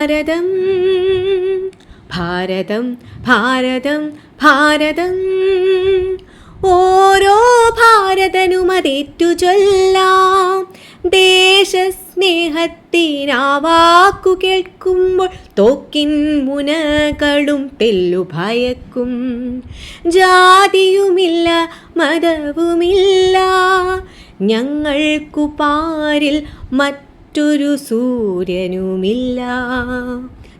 ഭാരതം ഭാരതം ഭാരതം ഭാരതം. ഓരോ ഭാരതനുമതേറ്റു ചൊല്ലാം ദേശസ്നേഹത്തിനാവാക്കു കേൾക്കുമ്പോൾ തോക്കിൻ മുനകളും തെല്ലു ഭയക്കും. ജാതിയുമില്ല മതവുമില്ല ഞങ്ങൾക്കു പാരിൽ മറ്റൊരു സൂര്യനുമില്ല.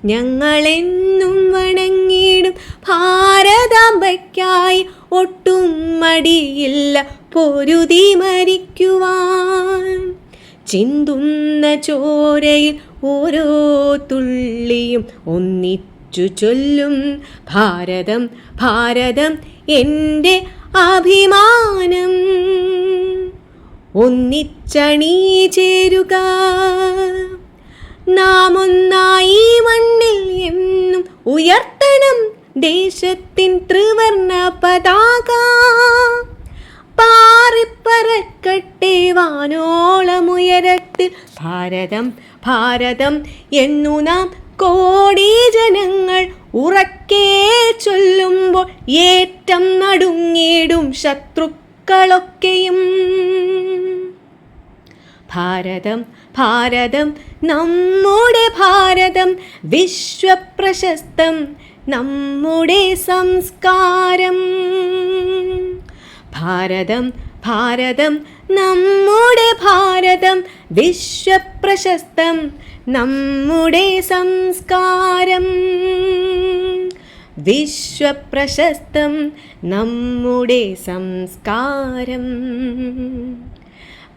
ഞങ്ങളെന്നും വണങ്ങിയിടും. ഭാരതാംബയ്ക്കായി ഒട്ടും മടിയില്ല. പൊരുതി മരിക്കുവാൻ. ചിന്തുന്ന ചോരയിൽ ഓരോ തുള്ളിയും ഒന്നിച്ചു ചൊല്ലും. ഭാരതം ഭാരതം എന്റെ ഒന്നിച്ചണീ ചേരുക. നാം ഒന്നായി മണ്ണിൽ എന്നും ഉയർത്തണം ദേശത്തിൻ ത്രിവർണ പതാക. പാറിപ്പറക്കട്ടെ വാനോളമുയരത്തിൽ ഭാരതം ഭാരതം എന്നു നാം കോടി ജനങ്ങൾ ഉറക്കേ ചൊല്ലുമ്പോൾ ഏറ്റം നടുങ്ങിടും ശത്രുക്കളൊക്കെയും ഭാരതം ഭാരതം നമ്മുടെ ഭാരതം വിശ്വപ്രശസ്തം നമ്മുടെ സംസ്കാരം. ഭാരതം ഭാരതം നമ്മുടെ ഭാരതം വിശ്വപ്രശസ്തം നമ്മുടെ സംസ്കാരം. വിശ്വപ്രശസ്തം നമ്മുടെ സംസ്കാരം.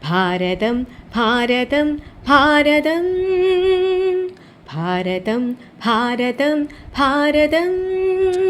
ഭാരതം ഭാരതം ഭാരതം. ഭാരതം ഭാരതം ഭാരതം.